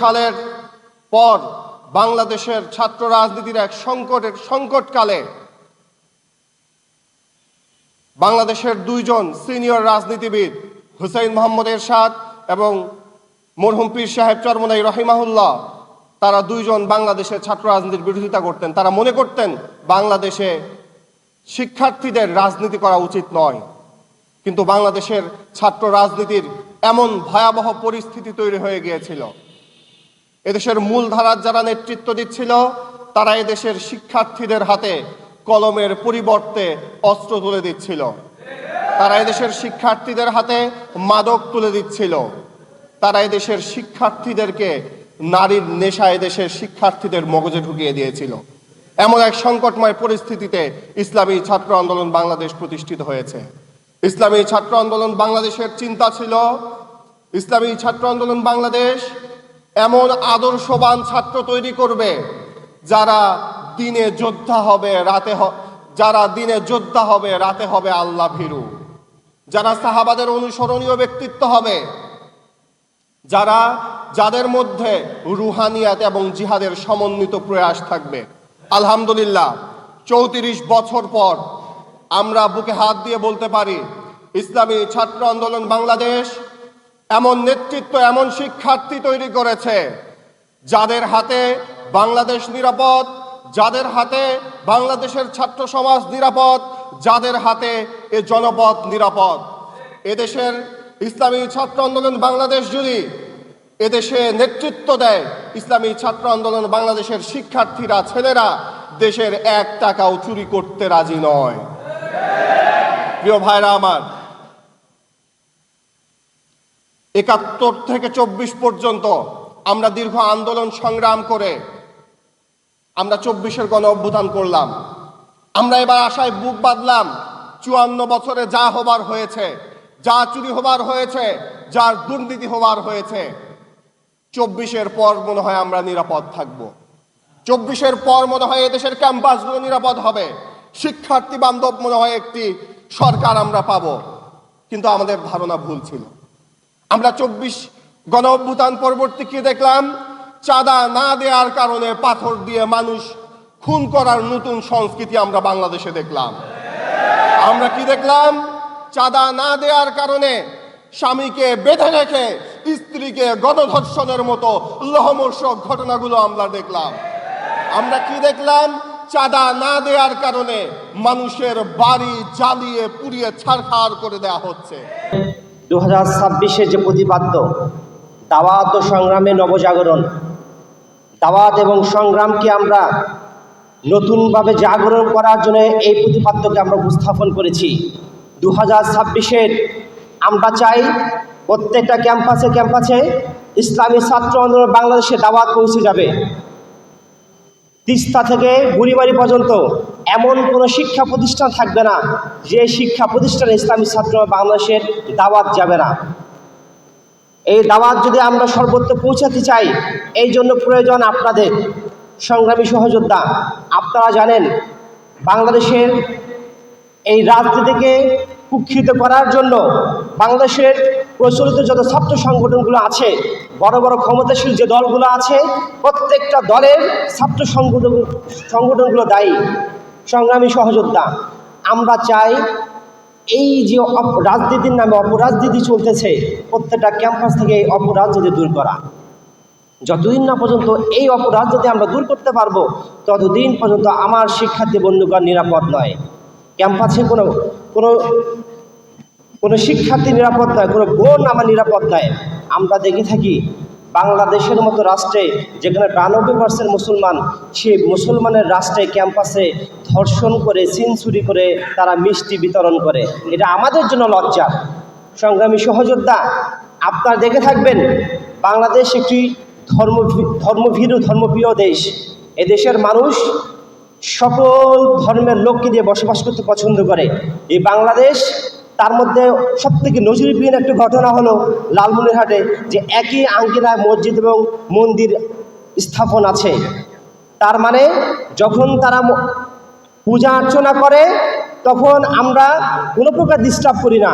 সালের পর বাংলাদেশের ছাত্র রাজনীতির এক সংকটের সংকটকালে বাংলাদেশের দুইজন সিনিয়র রাজনীতিবিদ, হুসাইন মোহাম্মদ এরশাদ এবং মরহুম পীর সাহেব চরমনাই রহিমাহুল্লাহ, তারা দুইজন বাংলাদেশের ছাত্র রাজনীতির বিরোধিতা করতেন। তারা মনে করতেন, বাংলাদেশে শিক্ষার্থীদের রাজনীতি করা উচিত নয়। কিন্তু বাংলাদেশের ছাত্র রাজনীতির এমন ভয়াবহ পরিস্থিতি তৈরি হয়ে গিয়েছিল। এদেশের মূলধারার যারা নেতৃত্ব দিচ্ছিল, তারা এদেশের শিক্ষার্থীদের হাতে কলমের পরিবর্তে অস্ত্র তুলে দিচ্ছিল। তারা এদেশের শিক্ষার্থীদের হাতে মাদক তুলে দিচ্ছিল। তারা এদেশের শিক্ষার্থীদেরকে নারীর নেশা এদেশের শিক্ষার্থীদের মগজে ঢুকিয়ে দিয়েছিল। এমন এক সংকটময় পরিস্থিতিতে ইসলামী ছাত্র আন্দোলন বাংলাদেশ প্রতিষ্ঠিত হয়েছে। ইসলামী ছাত্র আন্দোলন বাংলাদেশের চিন্তা ছিল, ইসলামী ছাত্র আন্দোলন বাংলাদেশ এমন আদর্শবান ছাত্র তৈরি করবে যারা দিনে যোদ্ধা হবে, রাতে যারা দিনে যোদ্ধা হবে, রাতে হবে আল্লাহ ভীরু। যারা সাহাবাদের অনুসরণীয় ব্যক্তিত্ব হবে, যারা যাদের মধ্যে রুহানিয়াত এবং জিহাদের সমন্বিত প্রয়াস থাকবে। আলহামদুলিল্লাহ, চৌত্রিশ বছর পর আমরা বুকে হাত দিয়ে বলতে পারি, ইসলামী ছাত্র আন্দোলন বাংলাদেশ এমন নেতৃত্ব, এমন শিক্ষার্থী তৈরি করেছে, যাদের হাতে বাংলাদেশ নিরাপদ, যাদের হাতে বাংলাদেশের ছাত্র সমাজ নিরাপদ, যাদের হাতে এ জনপদ নিরাপদ। এদেশের ইসলামী ছাত্র আন্দোলন বাংলাদেশ যদি এদেশে নেতৃত্ব দেয়, ইসলামী ছাত্র আন্দোলন বাংলাদেশের শিক্ষার্থীরা, ছেলেরা দেশের এক টাকাও চুরি করতে রাজি নয়। প্রিয় ভাইরা আমার একাত্তর থেকে চব্বিশ পর্যন্ত আমরা দীর্ঘ আন্দোলন সংগ্রাম করে আমরা চব্বিশের গণ অভ্যুত্থান করলাম। আমরা এবার আশায় বুক বাঁধলাম, চুয়ান্ন বছরে যা হবার হয়েছে, যা চুরি হবার হয়েছে, যার দুর্নীতি হবার হয়েছে, চব্বিশের পর মনে হয় আমরা নিরাপদ থাকব। চব্বিশের পর মনে হয় এদেশের ক্যাম্পাসগুলো নিরাপদ হবে। শিক্ষার্থী বান্ধব মনে হয় একটি সরকার আমরা পাবো। কিন্তু আমাদের ধারণা ভুল ছিল। আমরা চব্বিশ গণ অভ্যুত্থান পরবর্তী কি দেখলাম? চাঁদা না দেওয়ার কারণে পাথর দিয়ে মানুষ খুন করার নতুন সংস্কৃতি আমরা বাংলাদেশে দেখলাম। আমরা কি দেখলাম? চাঁদা না দেওয়ার কারণে স্বামীকে বেঁধে রেখে স্ত্রীকে গণধর্ষণের মতো লহমর্ষক ঘটনাগুলো আমরা দেখলাম। আমরা কি দেখলাম? চাঁদা না দেওয়ার কারণে মানুষের বাড়ি জ্বালিয়ে পুড়িয়ে ছাড়খাড় করে দেয়া হচ্ছে। দু হাজার ছাব্বিশে যে প্রতিপাদ্য, দাওয়াত ও সংগ্রামে নবজাগরণ। দাওয়াত এবং সংগ্রামকে আমরা নতুনভাবে জাগরণ করার জন্য এই প্রতিপাদ্যকে আমরা উপস্থাপন করেছি। দু হাজার ছাব্বিশের আমরা চাই প্রত্যেকটা ক্যাম্পাসে ক্যাম্পাসে ইসলামী ছাত্র আন্দোলন বাংলাদেশে দাওয়াত পৌঁছে যাবে। তিস্তা থেকে বুড়িবাড়ি পর্যন্ত এমন কোনো শিক্ষা প্রতিষ্ঠান থাকবে না যে শিক্ষা প্রতিষ্ঠানে ইসলামী ছাত্র বাংলাদেশের দাওয়াত যাবে না। এই দাওয়াত যদি আমরা সর্বত্র পৌঁছাতে চাই, এই জন্য প্রয়োজন আপনাদের সংগ্রামী সহযোদ্ধা। আপনারা জানেন, বাংলাদেশের এই রাজনীতিকে কুক্ষিত করার জন্য বাংলাদেশের প্রচলিত যত ছাত্র সংগঠনগুলো আছে, বড় বড় ক্ষমতাশীল যে দলগুলো আছে, প্রত্যেকটা দলের ছাত্র সংগঠন সংগঠনগুলো দায়ী। সংগ্রামী সহযোদ্ধা। আমরা চাই এই যে রাজনীতির নামে অপরাজনীতি চলতেছে, প্রত্যেকটা ক্যাম্পাস থেকে এই অপরাজনীতি দূর করা। যতদিন না পর্যন্ত এই অপরাধ যদি আমরা দূর করতে পারব, ততদিন পর্যন্ত আমার শিক্ষার্থী বন্ধুগণ নিরাপদ নয়। ক্যাম্পাসে কোনো কোনো কোনো শিক্ষার্থী নিরাপদ নয়, কোনো বোন আমার নিরাপদ নয়। আমরা দেখে থাকি বাংলাদেশের মতো রাষ্ট্রে যেখানে বিরানব্বই পার্সেন্ট মুসলমান সেই মুসলমানের রাষ্ট্রে ক্যাম্পাসে ধর্ষণ করে সিনচুরি করে তারা মিষ্টি বিতরণ করে। এটা আমাদের জন্য লজ্জা। সংগ্রামী সহযোদ্ধা, আপনারা দেখে থাকবেন, বাংলাদেশ একটি ধর্ম ধর্মভীরু, ধর্মপ্রিয় দেশ। এদেশের মানুষ সকল ধর্মের লোককে দিয়ে বসবাস করতে পছন্দ করে। এই বাংলাদেশ তার মধ্যে সব থেকে নজিরবিহীন একটা ঘটনা হলো লালমনিরহাটে যে একই আঙ্কিনায় মসজিদ এবং মন্দির স্থাপন আছে। তার মানে যখন তারা পূজা অর্চনা করে, তখন আমরা কোনো প্রকার ডিস্টার্ব করি না।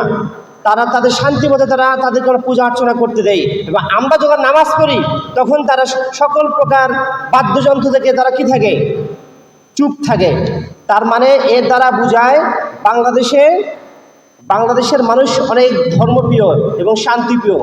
তারা তাদের শান্তি মতো তারা তাদের কোনো পূজা অর্চনা করতে দেয় এবং আমরা যখন নামাজ পড়ি, তখন তারা সকল প্রকার বাদ্যযন্ত্র থেকে তারা কি থাকে? চুপ থাকে। তার মানে এর দ্বারা বোঝায় বাংলাদেশে বাংলাদেশের মানুষ অনেক ধর্মপ্রিয় এবং শান্তিপ্রিয়।